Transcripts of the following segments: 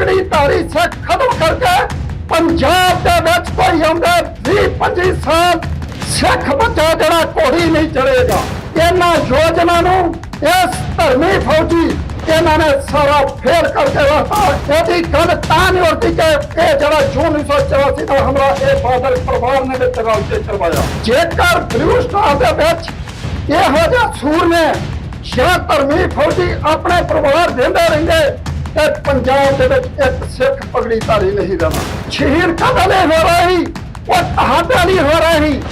ਪਗੜੀ ਧਾਰੀ ਸਿੱਖ ਖਤਮ ਕਰਕੇ ਪੰਜਾਬ ਦੇ ਵਿੱਚ ਕੋਈ ਆਉਂਦਾ 20 25 ਸਾਲ ਸਿੱਖ ਬੱਚਾ ਜਿਹੜਾ ਘੋੜੀ ਨਹੀਂ ਚੜੇਗਾ ਇਹਨਾਂ ਯੋਜਨਾ ਨੂੰ ਇਸ ਧਰਮੀ ਫੌਜੀ ਇਹਨਾਂ ਨੇ ਸਾਰਾ ਫੇਲ ਕਰਕੇ ਰਖਤਾ। ਇਹਦੀ ਗੱਲ ਤਾਂ ਨਹੀਂ ਹੋਤੀ ਕਿ ਇਹ ਜਿਹੜਾ ਜੂਨ 1984 ਦਾ ਹਮਲਾ, ਇਹ ਬਾਦਲ ਪਰਿਵਾਰ ਨੇ ਵਿੱਚ ਰਲ ਕੇ ਕਰਵਾਇਆ। ਜੇਕਰ ਬਲੂ ਸਟਾਰ ਦੇ ਵਿੱਚ ਇਹੋ ਜਿਹਾ ਸੂਰ ਨੇ, ਜਾਂ ਧਰਮੀ ਫੌਜੀ ਆਪਣੇ ਪਰਿਵਾਰ ਦਿੰਦੇ ਰਹਿੰਦੇ ਤੇ ਪੰਜਾਬ ਦੇ ਵਿੱਚ ਇੱਕ ਸਿੱਖ ਪਗੜੀ ਧਾਰੀ ਨਹੀਂ ਰਹਿਣਾ ਸ਼ਹੀਦ ਕਦੋਂ ਨਹੀਂ ਹੋ ਰਹੀ? ਉਹ ਤੁਹਾਡੇ ਨਹੀਂ ਹੋ ਰਹੀ।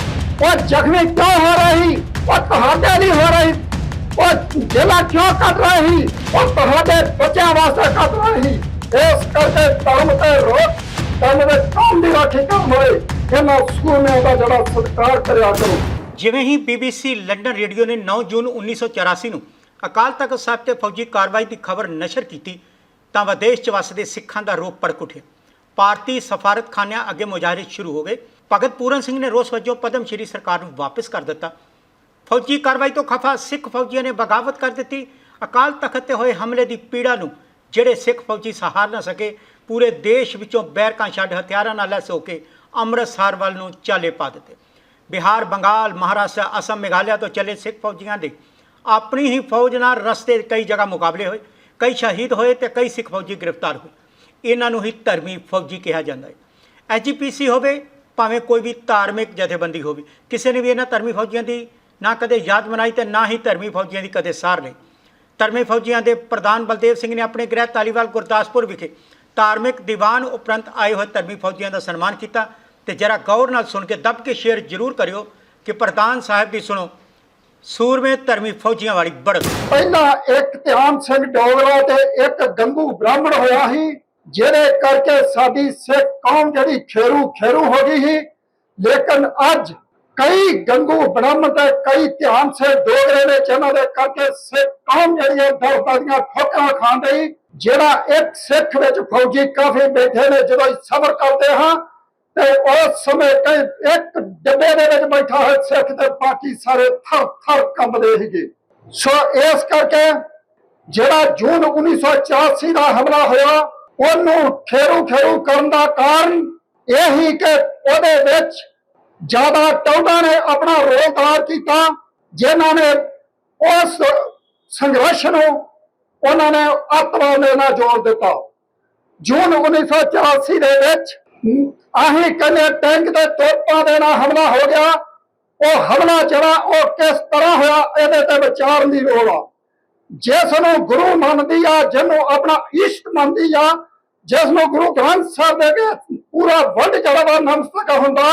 ਉਹ ਜ਼ਖਮੀ ਕਿਉਂ ਹੋ ਰਹੀ? ਉਹ ਤੁਹਾਡੇ ਨਹੀਂ ਹੋ ਰਹੀ। ਉਹ ਜ਼ਿਲ੍ਹਾ ਕਿਉਂ ਕੱਟ ਰਹੀ? ਉਹ ਤੁਹਾਡੇ ਬੱਚਿਆਂ ਵਾਸਤੇ ਕੱਟ ਰਹੀ। ਇਸ ਕਰਕੇ ਧਰਮ ਤੇ ਰੋਕ, ਧਰਮ ਦੇ ਕੰਮ ਦੀ ਰਾਖੀ ਕੰਮ ਹੋਏ ਇਹਨਾਂ ਸਕੂਲਾਂ ਦਾ ਜਿਹੜਾ ਸਤਿਕਾਰ ਕਰਿਆ ਕਰੋ। ਜਿਵੇਂ ਹੀ BBC ਲੰਡਨ ਰੇਡੀਓ ਨੇ 9 ਜੂਨ 1984 ਨੂੰ ਅਕਾਲ ਤਖਤ ਸਾਹਿਬ ਤੇ ਫੌਜੀ ਕਾਰਵਾਈ ਦੀ ਖਬਰ ਨਸ਼ਰ ਕੀਤੀ ਤਾਂ ਵਿਦੇਸ਼ 'ਚ ਵਸਦੇ ਸਿੱਖਾਂ ਦਾ ਰੋਪ ਭੜਕ ਉੱਠਿਆ। ਭਾਰਤੀ ਸਫਾਰਤਖਾਨਿਆਂ ਅੱਗੇ ਮੁਜ਼ਾਹਰੇ ਸ਼ੁਰੂ ਹੋ ਗਏ। ਭਗਤ ਪੂਰਨ ਸਿੰਘ ਨੇ ਰੋਸ ਵਜੋਂ ਪਦਮ ਸ਼੍ਰੀ ਸਰਕਾਰ ਨੂੰ ਵਾਪਸ ਕਰ ਦਿੱਤਾ। ਫੌਜੀ ਕਾਰਵਾਈ ਤੋਂ ਖਫਾ ਸਿੱਖ ਫੌਜੀਆਂ ਨੇ ਬਗਾਵਤ ਕਰ ਦਿੱਤੀ। ਅਕਾਲ ਤਖਤ ਤੇ ਹੋਏ ਹਮਲੇ ਦੀ ਪੀੜਾ ਨੂੰ ਜਿਹੜੇ ਸਿੱਖ ਫੌਜੀ ਸਹਾਰ ਨਾ ਸਕੇ, ਪੂਰੇ ਦੇਸ਼ ਵਿੱਚੋਂ ਬੈਰਕਾਂ ਛੱਡ ਹਥਿਆਰਾਂ ਨਾਲ ਲੈਸ ਹੋ ਕੇ ਅੰਮ੍ਰਿਤਸਰ ਵੱਲ ਨੂੰ ਚਾਲੇ ਪਾ ਦਿੱਤੇ। ਬਿਹਾਰ, ਬੰਗਾਲ, ਮਹਾਰਾਸ਼ਟਰ, ਅਸਮ, ਮੇਘਾਲਿਆ ਤੋਂ ਚੱਲੇ ਸਿੱਖ ਫੌਜੀਆਂ ਦੇ ਆਪਣੀ ਹੀ ਫੌਜ ਨਾਲ ਰਸਤੇ ਕਈ ਜਗ੍ਹਾ ਮੁਕਾਬਲੇ ਹੋਏ। ਕਈ ਸ਼ਹੀਦ ਹੋਏ ਤੇ ਕਈ ਸਿੱਖ ਫੌਜੀ ਗ੍ਰਿਫਤਾਰ ਹੋਏ। ਇਹਨਾਂ ਨੂੰ ਹੀ ਧਰਮੀ ਫੌਜੀ ਕਿਹਾ ਜਾਂਦਾ ਹੈ। ਐਜੀਪੀਸੀ ਹੋਵੇ, ਭਾਵੇਂ ਕੋਈ ਵੀ ਧਾਰਮਿਕ ਜਥੇਬੰਦੀ ਹੋਵੇ, ਕਿਸੇ ਨੇ ਵੀ ਇਹਨਾਂ ਧਰਮੀ ਫੌਜੀਆਂ ਦੀ ਨਾ ਕਦੇ ਯਾਦ ਮਨਾਈ ਤੇ ਨਾ ਹੀ ਧਰਮੀ ਫੌਜੀਆਂ ਦੀ ਕਦੇ ਸਾਰ ਲਈ। ਧਰਮੀ ਫੌਜੀਆਂ ਦੇ ਪ੍ਰਧਾਨ ਬਲਦੇਵ ਸਿੰਘ ਨੇ ਆਪਣੇ ਗ੍ਰਹਿ ਤਾਲੀਵਾਲ ਗੁਰਦਾਸਪੁਰ ਵਿਖੇ ਧਾਰਮਿਕ ਦੀਵਾਨ ਉਪਰੰਤ ਆਏ ਹੋਏ ਧਰਮੀ ਫੌਜੀਆਂ ਦਾ ਸਨਮਾਨ ਕੀਤਾ ਤੇ ਜਰਾ ਗੌਰ ਨਾਲ ਸੁਣ ਕੇ ਦੱਬ ਕੇ ਸ਼ੇਅਰ ਜ਼ਰੂਰ ਕਰਿਓ ਕਿ ਪ੍ਰਧਾਨ ਸਾਹਿਬ ਦੀ ਸੁਣੋ ਸੂਰਮੇ ਧਰਮੀ ਫੌਜੀਆਂ ਵਾਲੀ ਬੜਕ। ਪਹਿਲਾਂ ਇੱਕ ਧਿਆਨ ਸਿੰਘ ਡੋਗਰਾ ਤੇ ਇੱਕ ਗੰਗੂ ਬ੍ਰਾਹਮਣ ਹੋਇਆ ਸੀ, ਜਿਹਦੇ ਕਰਕੇ ਸਾਡੀ ਸਿੱਖ ਕੌਮ ਜਿਹੜੀ ਖੇਰੂ ਖੇਰੂ ਹੋ ਗਈ ਸੀ। ਲੇਕਿਨ ਅੱਜ ਕਈ ਗੰਗੂ ਬ੍ਰਾਹਮਣ ਤੇ ਕਈ ਧਿਆਨ ਸਿੰਘ ਡੋਗਰੇ ਨੇ ਜਿਹਨਾਂ ਦੇ ਕਰਕੇ ਸਿੱਖ ਕੌਮ ਜਿਹੜੀ ਹੈ ਦਰਦਾਂ ਦੀਆਂ ਠੋਕਰਾਂ ਖਾਂਦੀ ਜਿਹੜਾ ਇੱਕ ਸਿੱਖ ਵਿੱਚ ਫੌਜੀ ਕਾਫੀ ਬੈਠੇ ਨੇ, ਜਦੋਂ ਅਸੀਂ ਸਬਰ ਕਰਦੇ ਹਾਂ ਤੇ ਉਸ ਸਮੇਂ ਕਈ ਇੱਕ ਡੱਬੇ ਦੇ ਵਿੱਚ ਬੈਠਾ ਹੋਇਆ ਸਿੱਖ ਤੇ ਬਾਕੀ ਸਾਰੇ ਥਰ ਥਰ ਕੰਬਦੇ ਸੀਗੇ। ਸੋ ਇਸ ਕਰਕੇ ਜਿਹੜਾ ਜੂਨ 1984 ਦਾ ਹਮਲਾ ਹੋਇਆ, ਉਹਨੂੰ ਖੇਰੂ ਖੇਰੂ ਕਰਨ ਦਾ ਕਾਰਨ ਇਹ ਕਿ ਉਹਦੇ ਵਿੱਚ ਜ਼ਿਆਦਾ ਟੌਡਾਂ ਨੇ ਆਪਣਾ ਰੋਲ ਰੋਲਦਾਰ ਕੀਤਾ, ਜਿਨ੍ਹਾਂ ਨੇ ਉਸ ਸੰਘਰਸ਼ ਨੂੰ ਉਹਨਾਂ ਨੇ ਅੱਤਵਾਦ ਦੇ ਨਾਲ ਜੋੜ ਦਿੱਤਾ। ਜੂਨ 1984 ਦੇ ਵਿੱਚ ਆਹੀ ਕਹਿੰਦੇ ਟੈਂਕ ਦੇ ਤੋਪਾਂ ਦੇ ਨਾਲ ਹਮਲਾ ਹੋ ਗਿਆ। ਉਹ ਹਮਲਾ ਜਿਹੜਾ, ਉਹ ਕਿਸ ਤਰ੍ਹਾਂ ਹੋਇਆ, ਇਹਦੇ ਤੇ ਵਿਚਾਰਨ ਦੀ ਲੋੜ ਆ ਜਿਸ ਨੂੰ ਗੁਰੂ ਮੰਨਦੀ ਆ, ਜਿਹਨੂੰ ਆਪਣਾ ਇਸ਼ਟ ਮੰਨਦੀ ਆ, ਜਿਸ ਨੂੰ ਗੁਰੂ ਗ੍ਰੰਥ ਸਾਹਿਬ ਦੇ ਕੇ ਪੂਰਾ ਵੰਡ ਜਿਹੜਾ ਵਾ ਨਮਸਤਕ ਹੁੰਦਾ,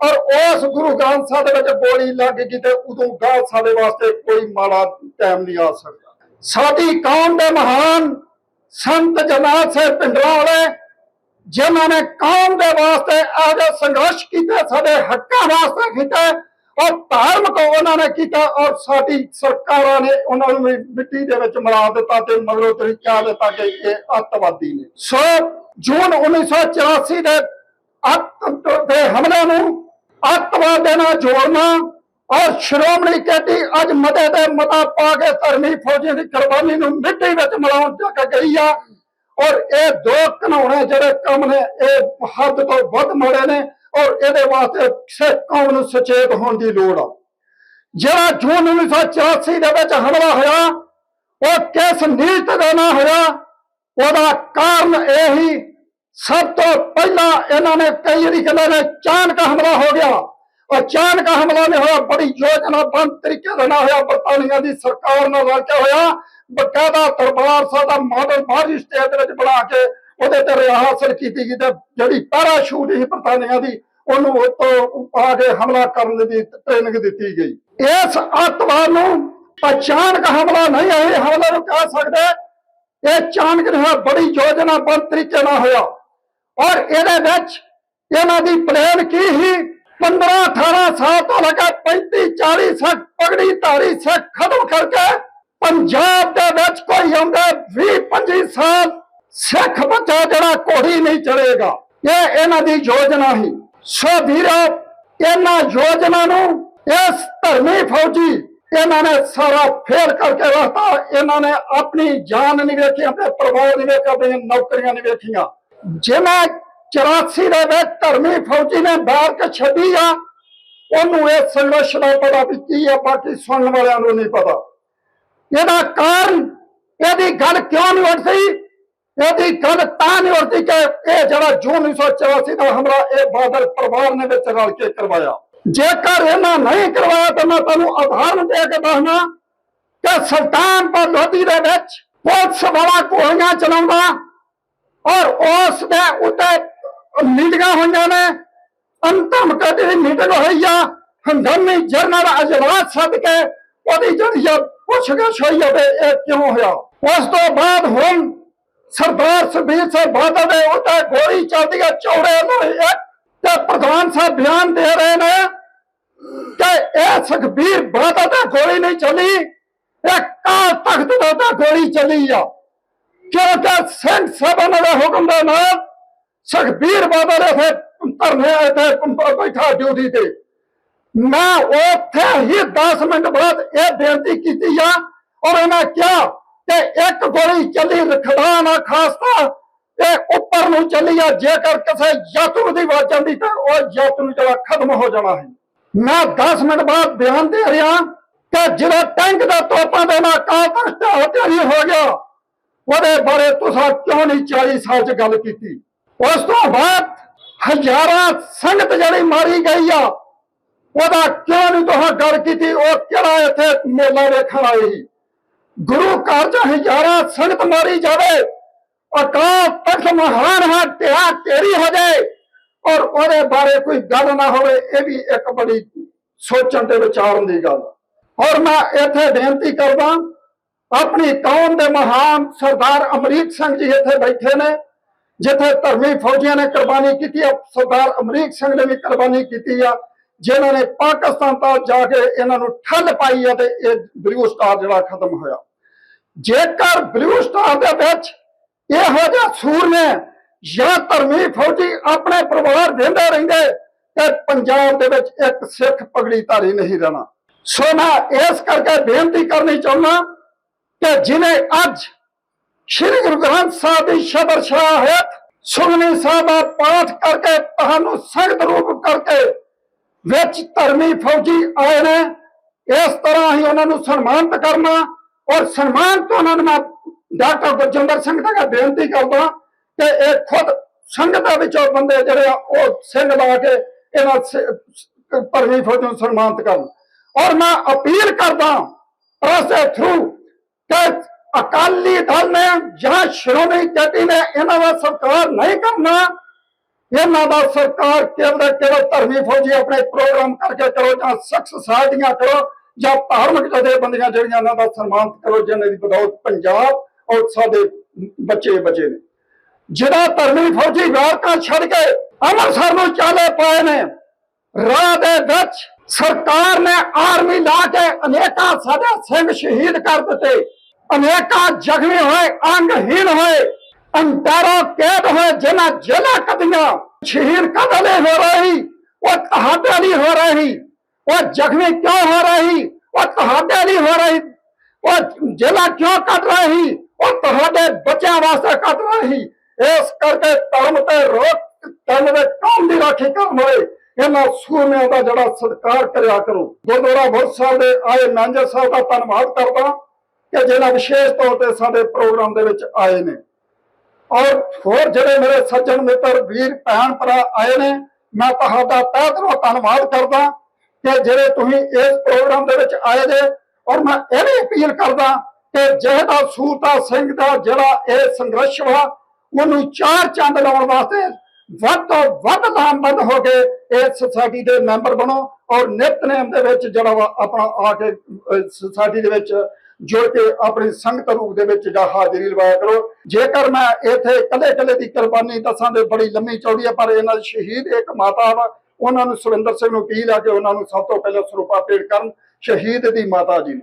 ਔਰ ਉਸ ਗੁਰੂ ਗ੍ਰੰਥ ਸਾਹਿਬ ਦੇ ਵਿੱਚ ਗੋਲੀ ਲੱਗ ਗਈ ਤੇ ਉਦੋਂ ਗਾਲ ਸਾਡੇ ਵਾਸਤੇ ਕੋਈ ਮਾੜਾ ਟਾਈਮ ਨਹੀਂ ਆ ਸਕਦਾ। ਸਾਡੀ ਕੌਮ ਦੇ ਮਹਾਨ ਸੰਤ ਜਮਾਤ ਸੇ ਪਿੰਡਰਾਂ ਵਾਲੇ ਜਿਨ੍ਹਾਂ ਨੇ ਕੌਮ ਦੇ ਵਾਸਤੇ ਆਜਾ ਸੰਘਰਸ਼ ਕੀਤਾ, ਸਾਡੇ ਹੱਕਾਂ ਵਾਸਤੇ ਕੀਤਾ ਔਰ ਧਾਰਮਿਕ ਉਹਨਾਂ ਨੇ ਕੀਤਾ ਔਰ ਸਾਡੀ ਸਰਕਾਰਾਂ ਨੇ ਉਹਨਾਂ ਨੂੰ ਮਿੱਟੀ ਦੇ ਵਿੱਚ ਮਿਲਾ ਦਿੱਤਾ ਤੇ ਮਗਰੋਂ ਤਰੀਕਾ ਦਿੱਤਾ ਕਿ ਇਹ ਅੱਤਵਾਦੀ ਨੇ। ਸੋ ਜੂਨ 1984 ਦੇ ਅੱਤ ਦੇ ਹਮਲੇ ਨੂੰ ਅੱਤਵਾਦ ਦੇ ਨਾਲ ਜੋੜਨਾ ਔਰ ਸ਼੍ਰੋਮਣੀ ਕਮੇਟੀ ਅੱਜ ਮਤੇ ਤੇ ਮਤਾ ਪਾ ਕੇ ਧਰਮੀ ਫੌਜੀਆਂ ਦੀ ਕੁਰਬਾਨੀ ਨੂੰ ਮਿੱਟੀ ਵਿੱਚ ਮਿਲਾਉਣ ਤੱਕ ਗਈ ਆ। ਔਰ ਇਹ ਦੋ ਘਨੌਣੇ ਜਿਹੜੇ ਕੰਮ ਨੇ, ਇਹ ਹੱਦ ਤੋਂ ਵੱਧ ਮਾੜੇ ਨੇ ਔਰ ਇਹਦੇ ਵਾਸਤੇ ਸਿੱਖ ਕੌਮ ਨੂੰ ਸੁਚੇਤ ਹੋਣ ਦੀ ਲੋੜ ਆ। ਜਿਹੜਾ ਜੂਨ 1984 ਦੇ ਵਿੱਚ ਹਮਲਾ ਹੋਇਆ, ਉਹ ਕਿਸ ਨੀਤ ਦੇ ਨਾਲ ਹੋਇਆ, ਉਹਦਾ ਕਾਰਨ ਇਹ ਹੀ, ਸਭ ਤੋਂ ਪਹਿਲਾਂ ਇਹਨਾਂ ਨੇ ਕਈ ਵਾਰੀ ਕਹਿੰਦੇ ਨੇ ਅਚਾਨਕ ਹਮਲਾ ਹੋ ਗਿਆ। ਅਚਾਨਕ ਹਮਲਾ ਨਹੀਂ ਹੋਇਆ, ਬੜੀ ਯੋਜਨਾਬੰਦ ਤਰੀਕੇ ਨਾਲ ਹੋਇਆ, ਬਰਤਾਨੀਆ ਦੀ ਸਰਕਾਰ ਨਾਲ ਰਲ ਕੇ ਹੋਇਆ ਬਕਾਇਦਾ ਦਰਬਾਰ ਸਾਹਿਬ ਦਾ ਮਾਡਲ ਬਾਹਰੀ ਸਟੇਟ ਦੇ ਵਿੱਚ ਬਣਾ ਕੇ ਉਹਦੇ ਤੇ ਰਿਹਾਸਲ ਕੀਤੀ ਗਈ ਤੇ ਜਿਹੜੀ ਪੈਰਾਸ਼ੂਟ ਸੀ ਬਰਤਾਨੀਆ ਦੀ, ਉਹਨੂੰ ਉਤੋਂ ਆ ਕੇ ਹਮਲਾ ਕਰਨ ਦੀ ਟ੍ਰੇਨਿੰਗ ਦਿੱਤੀ ਗਈ। ਇਸ ਅੱਤਵਾਦ ਨੂੰ ਅਚਾਨਕ ਹਮਲਾ ਨਹੀਂ ਹੈ ਇਹ ਨੂੰ ਕਹਿ ਸਕਦੇ ਇਹ ਅਚਾਨਕ ਨਹੀਂ ਬੜੀ ਯੋਜਨਾਬੰਦ ਤਰੀਕੇ ਨਾਲ ਹੋਇਆ। ਔਰ ਇਹਦੇ ਵਿੱਚ ਇਹਨਾਂ ਦੀ ਪਲਾਨ ਕੀ ਸੀ? 15 18 ਸਾਲ ਤੋਂ ਲਗਾ 35 40 ਸਿੱਖ, ਪਗੜੀ ਧਾਰੀ ਸਿੱਖ ਖਤਮ ਕਰਕੇ ਪੰਜਾਬ ਦੇ ਵਿੱਚ ਕੋਈ ਆਉਂਦਾ 20 25 ਸਾਲ ਸਿੱਖ ਬੱਚਾ ਜਿਹੜਾ ਘੋੜੀ ਨਹੀਂ ਚੜੇਗਾ ਇਹ ਇਹਨਾਂ ਦੀ ਯੋਜਨਾ ਸੀ। ਸੋ ਵੀਰੋ, ਇਹਨਾਂ ਯੋਜਨਾ ਨੂੰ ਇਸ ਧਰਮੀ ਫੌਜੀ ਇਹਨਾਂ ਨੇ ਸਾਰਾ ਫੇਲ ਕਰਕੇ ਰਸਤਾ ਇਹਨਾਂ ਨੇ ਆਪਣੀ ਜਾਨ ਨਹੀਂ ਵੇਖੀ, ਆਪਣੇ ਪਰਿਵਾਰ ਨਹੀਂ ਵੇਖਿਆ, ਆਪਣੀਆਂ ਨੌਕਰੀਆਂ ਨਹੀਂ ਵੇਖੀਆਂ। ਜਿਵੇਂ 84 ਦੇ ਵਿੱਚ ਧਰਮੀ ਫੌਜੀ ਨੇ ਬਾਹਰ ਕੇ ਛੱਡੀ ਆ, ਉਹਨੂੰ ਇਹ ਸੰਘਰਸ਼ ਦਾ ਪਤਾ ਵੀ ਕੀ ਆ, ਬਾਕੀ ਸੁਣਨ ਵਾਲਿਆਂ ਨੂੰ ਨਹੀਂ ਪਤਾ। ਇਹਦਾ ਕਾਰਨ, ਇਹਦੀ ਗੱਲ ਕਿਉਂ ਨਹੀਂ ਉੱਠਦੀ? ਇਹਦੀ ਗੱਲ ਤਾਂ ਨਹੀਂ ਉੱਠਦੀ ਕਿ ਇਹ ਜਿਹੜਾ ਜੂਨ 1984 ਦਾ ਹਮਲਾ, ਇਹ ਬਾਦਲ ਪਰਿਵਾਰ ਨੇ ਵਿੱਚ ਰਲ ਕੇ ਕਰਵਾਇਆ। ਜੇਕਰ ਇਹਨਾਂ ਨਹੀਂ ਕਰਵਾਇਆ, ਤਾਂ ਮੈਂ ਤੁਹਾਨੂੰ ਉਦਾਹਰਨ ਦੇ ਕੇ ਦੱਸਣਾ ਕਿ ਸੁਲਤਾਨਪੁਰ ਲੋਧੀ ਦੇ ਵਿੱਚ ਪੁਲਿਸ ਵਾਲਾ ਗੋਲੀਆਂ ਚਲਾਉਂਦਾ ਔਰ ਉਸ ਦੇ ਉੱਤੇ ਮੀਟਿੰਗਾਂ ਹੋਈਆਂ ਨੇ। ਅੰਤਮ ਕਦੇ ਦੀ ਹੋਈ ਆ। ਹੰਗਾਮੀ ਜਰਨਲ ਅਜਲਾਸ ਸੱਦ ਉਹਦੀ ਜਿਹੜੀ ਆ ਪੁੱਛਗਿੱਛ ਹੋਈ ਹੋਵੇ ਵੀ ਇਹ ਕਿਉਂ ਹੋਇਆ ਉਸ ਤੋਂ ਬਾਅਦ ਹੁਣ ਸਰਦਾਰ ਸੁਖਬੀਰ ਸਿੰਘ ਬਾਦਲ ਦੇ ਉੱਤੇ ਗੋਲੀ ਚੱਲਦੀ ਆ ਚੌੜੇ ਲੋਹੇ ਇੱਕ ਤੇ ਪ੍ਰਧਾਨ ਸਾਹਿਬ ਬਿਆਨ ਦੇ ਰਹੇ ਨੇ ਕਿ ਇਹ ਸੁਖਬੀਰ ਬਾਦਲ ਦਾ ਗੋਲੀ ਨਹੀਂ ਚੱਲੀ ਇਹ ਕਾਲ ਤਖਤ ਦਾ ਤਾਂ ਗੋਲੀ ਚੱਲੀ ਆ ਕਿਉਂਕਿ ਸਿੰਘ ਸਭਾ ਦੇ ਹੁਕਮ ਦੇ ਨਾਲ ਸੁਖਬੀਰ ਬਾਦਲ ਇੱਥੇ ਧਰਨੇ ਇੱਥੇ ਬੈਠਾ ਡਿਊਟੀ ਤੇ ਮੈਂ ਉੱਥੇ ਹੀ 10 ਮਿੰਟ ਬਾਅਦ ਇਹ ਬੇਨਤੀ ਕੀਤੀ ਆ ਔਰ ਉਹਨਾਂ ਕਿਹਾ ਕਿ ਇੱਕ ਗੋਲੀ ਚੱਲੀ ਰਖੜਾ ਨਾ ਖਾਸਤਾ ਤੇ ਉੱਪਰ ਨੂੰ ਚੱਲੀ ਆ, ਜੇਕਰ ਕਿਸੇ ਯਾਤਰੂ ਦੀ ਆਵਾਜ਼ ਜਾਂਦੀ ਤਾਂ ਉਹ ਯਾਤਰੂ ਜਿਹੜਾ ਖਤਮ ਹੋ ਜਾਣਾ ਹੈ। ਮੈਂ 10 ਮਿੰਟ ਬਾਅਦ ਬਿਆਨ ਦੇ ਰਿਹਾ ਕਿ ਜਿਹੜਾ ਟੈਂਕ ਦਾ ਤੋਪਾਂ ਦੇ ਨਾਲ ਕਾਲ ਤਖਤ ਹਤਿਆਰੀ ਹੋ ਗਿਆ, ਉਹਦੇ ਬਾਰੇ ਤੁਸੀਂ ਕਿਉਂ ਨਹੀਂ 40 ਸਾਲ ਚ ਗੱਲ ਕੀਤੀ? ਉਸ ਤੋਂ ਬਾਅਦ ਹਜ਼ਾਰਾਂ ਸੰਗਤ ਜਿਹੜੀ ਮਾਰੀ ਗਈ ਆ ਉਹਦਾ ਕਿਉਂ ਨਹੀਂ ਤੁਸੀਂ ਗੱਲ ਕੀਤੀ? ਉਹ ਕਿਹੜਾ ਇੱਥੇ ਮੇਲਾ ਵੇਖਣ ਆਏ ਗੁਰੂ ਘਰ ਚ ਹਜ਼ਾਰਾਂ ਸੰਗਤ ਮਾਰੀ ਜਾਵੇ। ਅਕਾਲ ਤਖਤ ਮਹਾਨ ਹੈ ਤਿਆ ਤੇਰੀ ਹੋ ਜਾਏ। ਔਰ ਉਹਦੇ ਬਾਰੇ ਕੋਈ ਗੱਲ ਨਾ ਹੋਵੇ, ਇਹ ਵੀ ਇੱਕ ਬੜੀ ਸੋਚਣ ਤੇ ਵਿਚਾਰਨ ਦੀ ਗੱਲ। ਔਰ ਮੈਂ ਇੱਥੇ ਬੇਨਤੀ ਕਰਦਾ, ਆਪਣੀ ਕੌਮ ਦੇ ਮਹਾਨ ਸਰਦਾਰ ਅਮਰੀਕ ਸਿੰਘ ਜੀ ਇੱਥੇ ਬੈਠੇ ਨੇ, ਜਿੱਥੇ ਧਰਮੀ ਫੌਜੀਆਂ ਨੇ ਕੁਰਬਾਨੀ ਕੀਤੀ ਆ। ਸਰਦਾਰ ਅਮਰੀਕ ਸਿੰਘ ਨੇ ਵੀ ਕੁਰਬਾਨੀ ਕੀਤੀ ਆ। ਜਿਨ੍ਹਾਂ ਨੇ ਪਾਕਿਸਤਾਨ ਤੋਂ ਜਾ ਕੇ ਇਹਨਾਂ ਨੂੰ ਠੱਲ ਪਾਈ ਆ ਤੇ ਇਹ ਬਲੂ ਸਟਾਰ ਜਿਹੜਾ ਖਤਮ ਹੋਇਆ। ਜੇਕਰ ਬਲੂ ਸਟਾਰ ਦੇ ਵਿੱਚ ਇਹੋ ਜਿਹਾ ਸੂਰ ਨੇ ਜਾਂ ਧਰਮੀ ਫੌਜੀ ਆਪਣੇ ਪਰਿਵਾਰ ਦਿੰਦੇ ਰਹਿੰਦੇ, ਤੇ ਪੰਜਾਬ ਦੇ ਵਿੱਚ ਇੱਕ ਸਿੱਖ ਪਗੜੀ ਧਾਰੀ ਨਹੀਂ ਰਹਿਣਾ। ਸੋ ਮੈਂ ਇਸ ਕਰਕੇ ਬੇਨਤੀ ਕਰਨੀ ਚਾਹੁੰਦਾ ਕਿ ਜਿਨੇ ਅੱਜ ਸ਼੍ਰੀ ਗੁਰੂ ਗ੍ਰੰਥ ਸਾਹਿਬ ਦੀ ਸ਼ਬਦ ਸ਼ਰਾਹਤ ਸੁਖਮਨੀ ਸਾਹਿਬ ਦਾ ਪਾਠ ਕਰਕੇ ਤੁਹਾਨੂੰ ਸੰਗਤ ਰੂਪ ਕਰਕੇ ਵਿੱਚ ਧਰਮੀ ਫੌਜੀ ਆਏ ਨੇ, ਇਸ ਤਰ੍ਹਾਂ ਹੀ ਉਹਨਾਂ ਨੂੰ ਸਨਮਾਨਿਤ ਕਰਨਾ ਔਰ ਸਨਮਾਨ ਤੋਂ ਉਹਨਾਂ ਨੂੰ ਮੈਂ ਡਾਕਟਰ ਗੁਰਜਿੰਦਰ ਸਿੰਘ ਤੱਕ ਬੇਨਤੀ ਕਰਦਾ ਕਿ ਇਹ ਖੁਦ ਸੰਗਤਾਂ ਵਿੱਚੋਂ ਬੰਦੇ ਜਿਹੜੇ ਆ, ਉਹ ਸਿੰਘ ਲਾ ਕੇ ਇਹਨਾਂ ਸ- ਧਰਮੀ ਫੌਜ ਨੂੰ ਸਨਮਾਨਿਤ ਕਰਨ। ਔਰ ਮੈਂ ਅਪੀਲ ਕਰਦਾ ਪ੍ਰੈਸ ਦੇ ਥਰੂ ਕਿ ਅਕਾਲੀ ਦਲ ਨੇ ਜਾਂ ਸ਼੍ਰੋਮਣੀ ਕਮੇਟੀ ਨੇ ਇਹਨਾਂ ਦਾ ਸਰਕਾਰ ਨਹੀਂ ਕਰਨਾ ਇਹਨਾਂ ਦਾ ਸਰਕਾਰ ਕੇਵਲ ਕੇਵਲ ਧਰਮੀ ਫੌਜੀ ਆਪਣੇ ਪ੍ਰੋਗਰਾਮ ਕਰਕੇ ਕਰੋ ਜਾਂ ਸਿੱਖ ਸੁਸਾਇਟੀਆਂ ਕਰੋ ਜਾਂ ਧਾਰਮਿਕ ਜਥੇਬੰਦੀਆਂ ਜਿਹੜੀਆਂ ਇਹਨਾਂ ਦਾ ਸਨਮਾਨ ਕਰੋ, ਜਿਨ੍ਹਾਂ ਦੀ ਬਦੌਲਤ ਪੰਜਾਬ ਔਰ ਸਾਡੇ ਬੱਚੇ ਬਚੇ ਨੇ। ਜਿਹੜਾ ਧਰਮੀ ਫੌਜੀ ਵਾਰਕਾ ਛੱਡ ਕੇ ਅੰਮ੍ਰਿਤਸਰ ਨੂੰ ਚਾਲੇ ਪਾਏ ਨੇ, ਰਾਹ ਦੇ ਵਿੱਚ ਸਰਕਾਰ ਨੇ ਆਰਮੀ ਲਾ ਕੇ ਅਨੇਕਾਂ ਸਾਡੇ ਸਿੰਘ ਸ਼ਹੀਦ ਕਰ ਦਿੱਤੇ। ਅਨੇਕਾਂ ਜ਼ਖਮੀ ਹੋਏ ਅੰਗਹੀਨ ਹੋਏ। ਅੰਤਰੋ ਕੈਦ ਹੋਏ, ਜਿਨ੍ਹਾਂ ਜੇਲਾਂ ਕੱਟੀਆਂ ਸ਼ਹੀਦ ਕਦੋਂ ਹੋ ਰਹੀ? ਉਹ ਤੁਹਾਡੇ ਲਈ ਹੋ ਰਹੀ। ਉਹ ਜ਼ਖਮੀ ਕਿਉਂ ਹੋ ਰਹੀ? ਉਹ ਤੁਹਾਡੇ ਲਈ ਹੋ ਰਹੀ। ਉਹ ਜੇਲਾਂ ਕਿਉਂ ਕੱਟ ਰਹੀ? ਉਹ ਤੁਹਾਡੇ ਬੱਚਿਆਂ ਵਾਸਤੇ ਕੱਟ ਰਹੀ। ਇਸ ਕਰਕੇ ਧਰਮ ਤੇ ਰੋਕ, ਧਰਮ ਦੇ ਕੌਮ ਦੀ ਰਾਖੀ ਕਰਨ ਹੋਏ ਇਹਨਾਂ ਸੂਰਮਿਆਂ ਦਾ ਜਿਹੜਾ ਸਤਿਕਾਰ ਕਰਿਆ ਕਰੋ। ਗੁਰਦੁਆਰਾ ਬੁੱਧ ਸਾਹਿਬ ਦੇ ਆਏ ਮੈਨੇਜਰ ਸਾਹਿਬ ਦਾ ਧੰਨਵਾਦ ਕਰਦਾ ਕਿ ਜਿਹੜਾ ਵਿਸ਼ੇਸ਼ ਤੌਰ ਤੇ ਸਾਡੇ ਪ੍ਰੋਗਰਾਮ ਦੇ ਵਿੱਚ ਆਏ ਨੇ। ਔਰ ਹੋਰ ਜਿਹੜੇ ਮੇਰੇ ਸੱਜਣ ਮਿੱਤਰ, ਵੀਰ, ਭੈਣ, ਭਰਾ ਆਏ ਨੇ, ਮੈਂ ਤੁਹਾਡਾ ਤਹਿ ਦਿਲੋਂ ਧੰਨਵਾਦ ਕਰਦਾ ਕਿ ਜਿਹੜੇ ਤੁਸੀਂ ਇਸ ਪ੍ਰੋਗਰਾਮ ਦੇ ਵਿੱਚ ਆਏ ਜੇ ਔਰ ਮੈਂ ਇਹ ਵੀ ਅਪੀਲ ਕਰਦਾ ਕਿ ਜਿਹੜਾ ਸੂਰਤਾ ਸਿੰਘ ਦਾ ਜਿਹੜਾ ਇਹ ਸੰਘਰਸ਼ ਵਾ, ਉਹਨੂੰ ਚਾਰ ਚੰਦ ਲਾਉਣ ਵਾਸਤੇ ਵੱਧ ਤੋਂ ਵੱਧ ਲਾਮਬੰਦ ਹੋ ਕੇ ਇਸ ਸੁਸਾਇਟੀ ਦੇ ਮੈਂਬਰ ਬਣੋ ਔਰ ਨਿਤਨੇਮ ਦੇ ਵਿੱਚ ਜਿਹੜਾ ਵਾ ਆਪਣਾ ਆ ਕੇ ਸੁਸਾਇਟੀ ਦੇ ਵਿੱਚ ਜੁੜ ਕੇ ਆਪਣੀ ਸੰਗਤ ਰੂਪ ਦੇ ਵਿੱਚ ਜਾ ਹਾਜ਼ਰੀ ਲਵਾਇਆ ਕਰੋ। ਜੇਕਰ ਮੈਂ ਇੱਥੇ ਕੱਲੇ ਕੱਲੇ ਦੀ ਕੁਰਬਾਨੀ ਦੱਸਾਂ ਤੇ ਬੜੀ ਲੰਮੀ ਚੌੜੀ ਹੈ ਪਰ ਇਹਨਾਂ ਦੇ ਸ਼ਹੀਦ ਇੱਕ ਮਾਤਾ ਵਾ, ਉਹਨਾਂ ਨੂੰ ਸੁਰਿੰਦਰ ਸਿੰਘ ਨੂੰ ਅਪੀਲ ਆ ਕਿ ਉਹਨਾਂ ਨੂੰ ਸਭ ਤੋਂ ਪਹਿਲਾਂ ਸਰੂਪਾ ਭੇਟ ਕਰਨ, ਸ਼ਹੀਦ ਦੀ ਮਾਤਾ ਜੀ ਨੂੰ।